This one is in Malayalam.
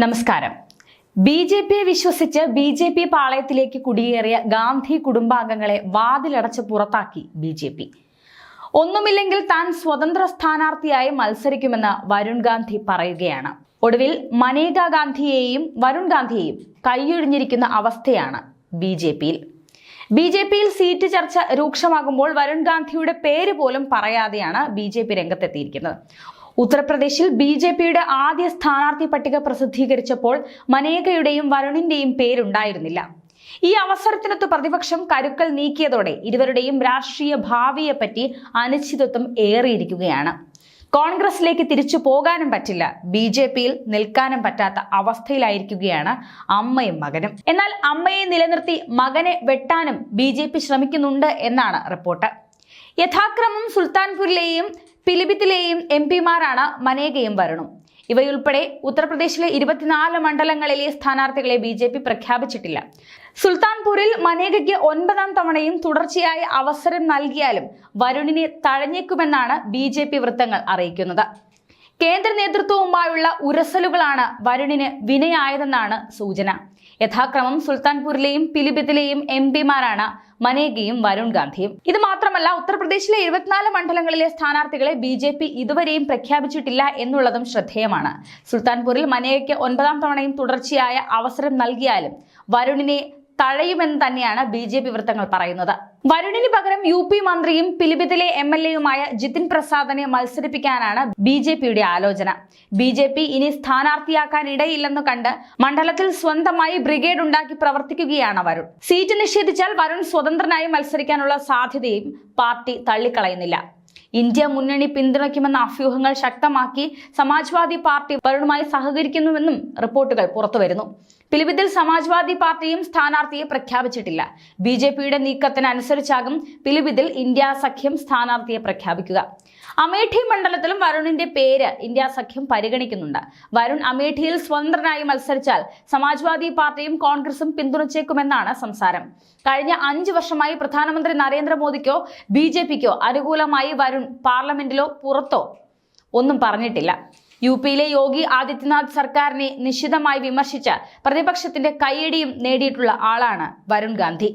നമസ്കാരം. ബി ജെ പിയെ വിശ്വസിച്ച് ബി ജെ പി പാളയത്തിലേക്ക് കുടിയേറിയ ഗാന്ധി കുടുംബാംഗങ്ങളെ വാതിലടച്ച് പുറത്താക്കി ബി ജെ പി. ഒന്നുമില്ലെങ്കിൽ താൻ സ്വതന്ത്ര സ്ഥാനാർത്ഥിയായി മത്സരിക്കുമെന്ന് വരുൺ ഗാന്ധി പറയുകയാണ്. ഒടുവിൽ മനേക ഗാന്ധിയെയും വരുൺ ഗാന്ധിയെയും കൈയൊഴിഞ്ഞിരിക്കുന്ന അവസ്ഥയാണ് ബി ജെ പിയിൽ. ബി ജെ പിയിൽ സീറ്റ് ചർച്ച രൂക്ഷമാകുമ്പോൾ വരുൺ ഗാന്ധിയുടെ പേര് പോലും പറയാതെയാണ് ബി ജെ പി രംഗത്തെത്തിയിരിക്കുന്നത്. ഉത്തർപ്രദേശിൽ ബി ജെ പിയുടെ ആദ്യ സ്ഥാനാർത്ഥി പട്ടിക പ്രസിദ്ധീകരിച്ചപ്പോൾ മനേകയുടെയും വരുണിന്റെയും പേരുണ്ടായിരുന്നില്ല. ഈ അവസരത്തിനൊത്ത് പ്രതിപക്ഷം കരുക്കൾ നീക്കിയതോടെ ഇരുവരുടെയും രാഷ്ട്രീയ ഭാവിയെപ്പറ്റി അനിശ്ചിതത്വം ഏറിയിരിക്കുകയാണ്. കോൺഗ്രസിലേക്ക് തിരിച്ചു പോകാനും പറ്റില്ല. ബി ജെ പിയിൽ നിൽക്കാനും പറ്റാത്ത അവസ്ഥയിലായിരിക്കുകയാണ് അമ്മയും മകനും. എന്നാൽ അമ്മയെ നിലനിർത്തി മകനെ വെട്ടാനും ബി ശ്രമിക്കുന്നുണ്ട് എന്നാണ് റിപ്പോർട്ട്. യഥാക്രമം സുൽത്താൻപൂരിലെയും പിലിഭിത്തിലെയും എം പിമാരാണ് മനേകയും വരണം. ഇവയുൾപ്പെടെ ഉത്തർപ്രദേശിലെ ഇരുപത്തിനാല് മണ്ഡലങ്ങളിലെ സ്ഥാനാർത്ഥികളെ ബി ജെ പി പ്രഖ്യാപിച്ചിട്ടില്ല. സുൽത്താൻപൂരിൽ മനേകയ്ക്ക് ഒൻപതാം തവണയും തുടർച്ചയായി അവസരം നൽകിയാലും വരുണിനെ തഴഞ്ഞേക്കുമെന്നാണ് ബി വൃത്തങ്ങൾ അറിയിക്കുന്നത്. കേന്ദ്ര നേതൃത്വവുമായുള്ള ഉരസലുകളാണ് വരുണിന് വിനയായതെന്നാണ് സൂചന. യഥാക്രമം സുൽത്താൻപൂരിലെയും പിലിഭിത്തിലെയും എം പിമാരാണ് മനേകയും വരുൺ ഗാന്ധിയും. ഇത് മാത്രമല്ല ഉത്തർപ്രദേശിലെ എഴുപത്തിനാല് മണ്ഡലങ്ങളിലെ സ്ഥാനാർത്ഥികളെ ബി ജെ പി ഇതുവരെയും പ്രഖ്യാപിച്ചിട്ടില്ല എന്നുള്ളതും ശ്രദ്ധേയമാണ്. സുൽത്താൻപൂരിൽ മനേകയ്ക്ക് ഒൻപതാം തവണയും തുടർച്ചയായ അവസരം നൽകിയാലും വരുണിനെ തഴയുമെന്ന് തന്നെയാണ് ബി ജെ പി വൃത്തങ്ങൾ പറയുന്നത്. വരുണിന് പകരം യു പി മന്ത്രിയും പിലിഭിത്തിലെ എം എൽ എയുമായ ജിതിൻ പ്രസാദിനെ മത്സരിപ്പിക്കാനാണ് ബി ജെ പിയുടെ ആലോചന. ബി ജെ പി ഇനി സ്ഥാനാർത്ഥിയാക്കാൻ ഇടയില്ലെന്ന് കണ്ട് മണ്ഡലത്തിൽ സ്വന്തമായി ബ്രിഗേഡ് ഉണ്ടാക്കി പ്രവർത്തിക്കുകയാണ് വരുൺ. സീറ്റ് നിഷേധിച്ചാൽ വരുൺ സ്വതന്ത്രനായി മത്സരിക്കാനുള്ള സാധ്യതയും പാർട്ടി തള്ളിക്കളയുന്നില്ല. ഇന്ത്യ മുന്നണി പിന്തുണയ്ക്കുമെന്ന അഭ്യൂഹങ്ങൾ ശക്തമാക്കി സമാജ്വാദി പാർട്ടി വരുണുമായി സഹകരിക്കുന്നുവെന്നും റിപ്പോർട്ടുകൾ പുറത്തുവരുന്നു. പിലിഭിത്തിൽ സമാജ്വാദി പാർട്ടിയും സ്ഥാനാർത്ഥിയെ പ്രഖ്യാപിച്ചിട്ടില്ല. ബി ജെ പിയുടെ നീക്കത്തിനനുസരിച്ചാകും പിലിഭിത്തിൽ ഇന്ത്യ സഖ്യം സ്ഥാനാർത്ഥിയെ പ്രഖ്യാപിക്കുക. അമേഠി മണ്ഡലത്തിലും വരുണിന്റെ പേര് ഇന്ത്യ സഖ്യം പരിഗണിക്കുന്നുണ്ട്. വരുൺ അമേഠിയിൽ സ്വതന്ത്രനായി മത്സരിച്ചാൽ സമാജ്വാദി പാർട്ടിയും കോൺഗ്രസും പിന്തുണച്ചേക്കുമെന്നാണ് സംസാരം. കഴിഞ്ഞ അഞ്ച് വർഷമായി പ്രധാനമന്ത്രി നരേന്ദ്രമോദിക്കോ ബി ജെ പിക്കോ അനുകൂലമായി വരുൺ പാർലമെന്റിലോ പുറത്തോ ഒന്നും പറഞ്ഞിട്ടില്ല. യു പിയിലെ യോഗി ആദിത്യനാഥ് സർക്കാരിനെ നിശിതമായി വിമർശിച്ച പ്രതിപക്ഷത്തിന്റെ കൈയടിയും നേടിയിട്ടുള്ള ആളാണ് വരുൺ ഗാന്ധി.